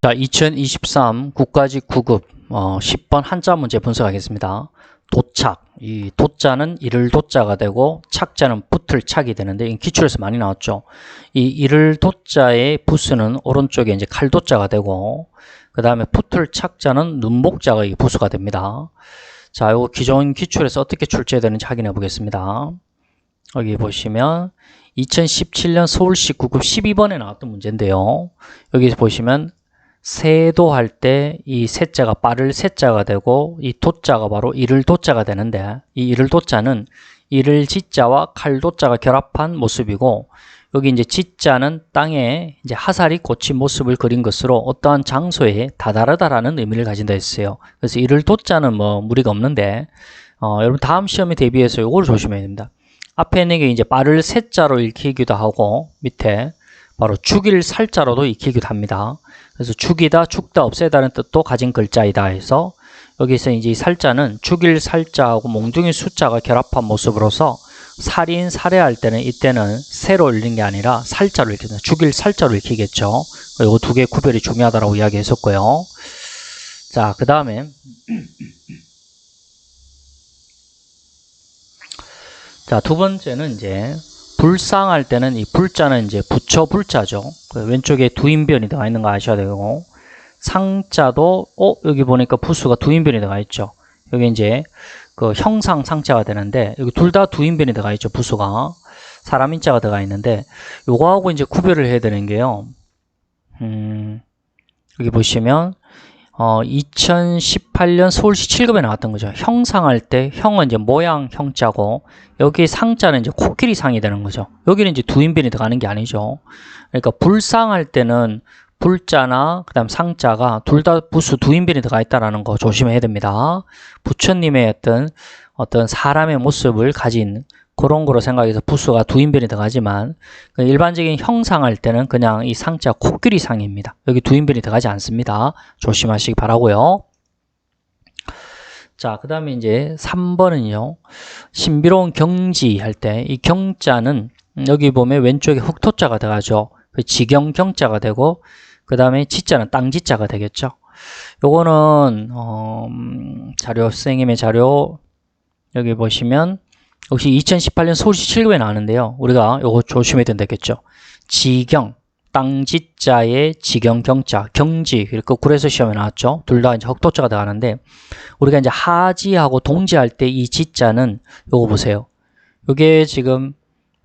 자, 2023 국가직 9급 어, 10번 한자 문제 분석하겠습니다. 도착. 이 도자는 이를 도자가 되고 착자는 붙을 착이 되는데 이 기출에서 많이 나왔죠. 이 이를 도자의 부수는 오른쪽에 이제 칼 도자가 되고 그 다음에 붙을 착자는 눈목자가 이 부수가 됩니다. 자, 이거 기존 기출에서 어떻게 출제되는지 확인해 보겠습니다. 여기 보시면 2017년 서울시 9급 12번에 나왔던 문제인데요. 여기 보시면 세도할 때 이 세자가 빠를 세자가 되고 이 도자가 바로 이를 도자가 되는데 이 이를 도자는 이를 지자와 칼 도자가 결합한 모습이고 여기 이제 지자는 땅에 이제 화살이 꽂힌 모습을 그린 것으로 어떠한 장소에 다다르다라는 의미를 가진다 했어요. 그래서 이를 도자는 뭐 무리가 없는데 어, 여러분 다음 시험에 대비해서 이걸 조심해야 됩니다. 앞에 있는 게 이제 빠를 세자로 읽히기도 하고 밑에 바로 죽일 살자로도 익히기도 합니다. 그래서 죽이다, 죽다, 없애다는 뜻도 가진 글자이다 해서 여기서 이제 이 살자는 죽일 살자하고 몽둥이 숫자가 결합한 모습으로서 살인, 살해할 때는 이때는 세로 읽는 게 아니라 살자로 읽힌다. 죽일 살자로 읽히겠죠. 이거 두개 구별이 중요하다고 이야기했었고요. 자, 그 다음에 자, 두 번째는 이제 불상할 때는 이 불자는 이제 부처 불자죠. 그 왼쪽에 두인변이 들어가 있는 거 아셔야 되고 상자도 어 여기 보니까 부수가 두인변이 들어가 있죠. 여기 이제 그 형상 상자가 되는데 여기 둘 다 두인변이 들어가 있죠. 부수가 사람 인자가 들어가 있는데 요거하고 이제 구별을 해야 되는 게요. 음, 여기 보시면 어, 2018년 서울시 7급에 나왔던 거죠. 형상할 때 형은 이제 모양 형자고 여기 상자는 이제 코끼리 상이 되는 거죠. 여기는 이제 두인변이 들어가는 게 아니죠. 그러니까 불상할 때는 불자나 그다음 상자가 둘 다 부수 두인변이 들어가 있다라는 거 조심해야 됩니다. 부처님의 어떤 어떤 사람의 모습을 가진 그런 거로 생각해서 부수가 두 인변이 들어가지만 그 일반적인 형상할 때는 그냥 이 상자 코끼리 상입니다. 여기 두 인변이 들어가지 않습니다. 조심하시기 바라고요. 자, 그 다음에 이제 3번은요. 신비로운 경지 할 때 이 경자는 여기 보면 왼쪽에 흑토자가 들어가죠. 그 지경 경자가 되고 그 다음에 지자는 땅지자가 되겠죠. 요거는 어, 음, 자료 선생님의 자료 여기 보시면 역시 2018년 서울시 7급에 나왔는데요. 우리가 요거 조심해야 된다겠죠. 지경, 땅지자의 지경 경자, 경지 이렇게 구에서 시험에 나왔죠. 둘 다 이제 흑도자가 들어가는데 우리가 이제 하지하고 동지할 때 이 지자는 요거 보세요. 요게 지금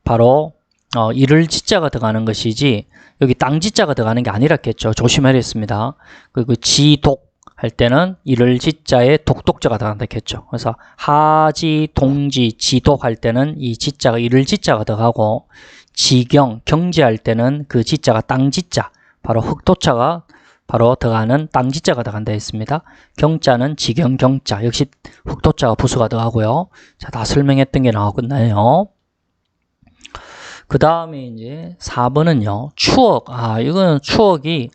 바로 어, 이를 지자가 들어가는 것이지 여기 땅지자가 들어가는 게 아니랐겠죠. 조심해야겠습니다. 그리고 지독 할 때는 이를 지자에 독독자가 들어간다겠죠. 그래서 하지, 동지, 지독 할 때는 이 지자가 이를 지자가 들어가고 지경, 경지할 때는 그 지자가 땅지자, 바로 흑도자가 바로 들어가는 땅지자가 들어간다 했습니다. 경자는 지경, 경자, 역시 흑도자가 부수가 들어가고요. 자, 다 설명했던 게 끝나요. 그 다음에 이제 4번은요, 추억. 아, 이거는 추억이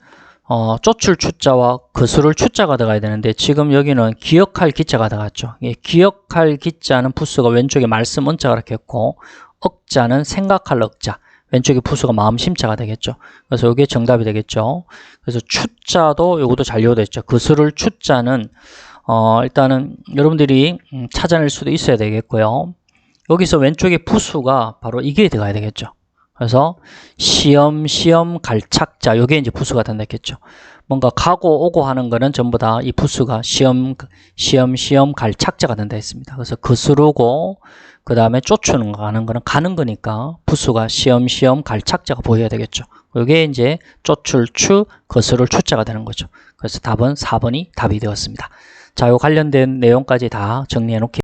어, 쫓을 추자와 거스를 추자가 들어가야 되는데 지금 여기는 기억할 기자가 들어갔죠. 예, 기억할 기자는 부수가 왼쪽에 말씀 언자가 이렇게 했고 억자는 생각할 억자 왼쪽에 부수가 마음 심자가 되겠죠. 그래서 이게 정답이 되겠죠. 그래서 추자도 이것도 잘 이용됐죠. 거스를 추자는 어, 일단은 여러분들이 음, 찾아낼 수도 있어야 되겠고요. 여기서 왼쪽에 부수가 바로 이게 들어가야 되겠죠. 그래서 시험, 시험, 갈착자 요게 이제 부수가 된다겠죠. 뭔가 가고 오고 하는 거는 전부 다 이 부수가 시험, 시험, 시험, 갈착자가 된다 했습니다. 그래서 거스르고 그 다음에 쫓는 거 가는 거는 가는 거니까 부수가 시험, 시험, 갈착자가 보여야 되겠죠. 요게 이제 쫓을 추, 거스를 추자가 되는 거죠. 그래서 답은 4번이 답이 되었습니다. 자, 요 관련된 내용까지 다 정리해 놓기